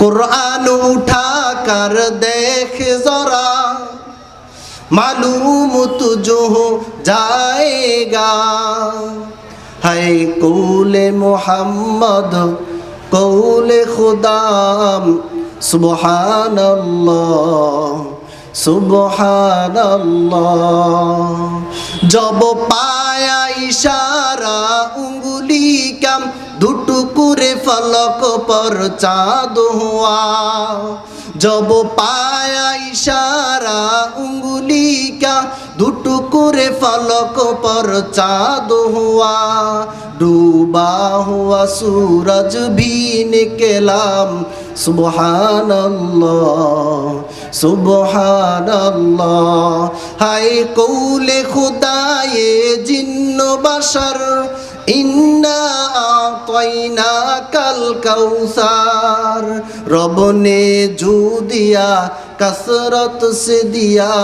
কোরআন উঠা কার দেখ জরা। মালুম তুজো যায়গা। হাই কৌলে মোহাম্মদ, কৌলে খুদাম সুবহান সুবহান জব পায়া ইশারা কাম করে ফলক পর চাঁদ হুয়া জব পায়া ইশারা উঙ্গুলিকা দুটুকুরে ফলক পর চাঁদ হুয়া ডুবা হুয়া সূরজ ভিন কেলাম সুবহান সুবহান হায় কৌলে খুদায়ে জিন্ন বাসার কাউসার, রবনে জুদিয়া কসরত সে দিয়া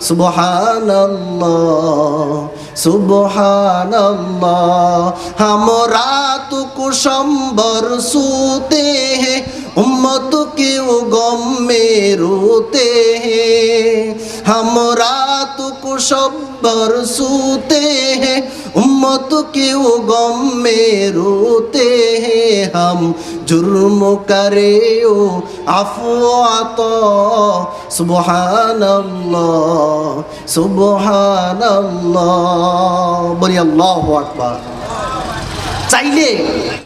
সুবহানাল্লাহ সুবহানাল্লাহ। হামরা তুকু সম্বর সুতে হে উম্মত কেউ গম মে রুতে হে। হামরা তু কুসম্বর সুতে उम्मत के वो गम में रोते हैं हम जुर्म करे ओ अफवात सुबहान अल्लाह सुबहान अल्लाह बोलिए अल्लाह अकबर चाहिए